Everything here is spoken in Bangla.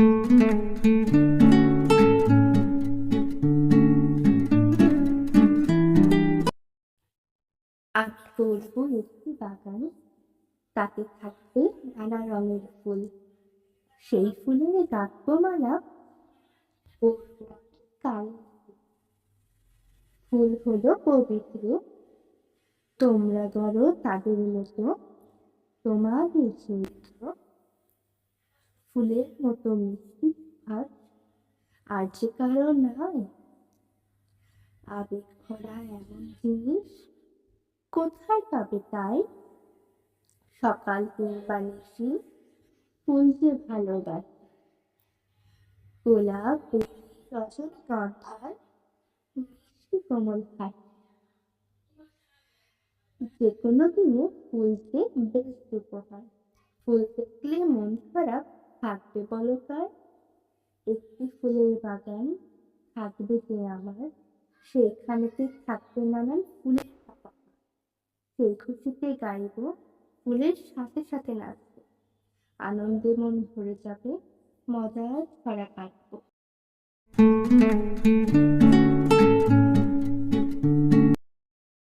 আমি করব একটি বাগান তাতে থাকবে নানা রঙের ফুল। সেই ফুলের গাঁথবো মালা কাল ফুল হলো পবিত্র। তোমরা ধরো তাদের মতো তোমাদের চরিত্র ফুলের মতো মিষ্টি আর আর যে কারও নয়। আবেগ ভরা এমন জিনিস কোথায় পাবে তাই? সকাল কিংবা নিশি, ফুল যে ভালোবাসে। গোলাপ রজনীগন্ধার মিষ্টি কোমল হাসি যে কোনো দিনে ফুল যে বেশ উপহার। ফুল দেখলে মন খারাপ থাকবে বলো তার একটি ফুলের বাগান থাকবে যে আমার। সেখানেতে থাকবে নানান ফুলের সেই খুশিতে গাইব, ফুলের সাথে সাথে নাচব। আনন্দে মন ভরে যাবে, মজার ছড়া কাটবো।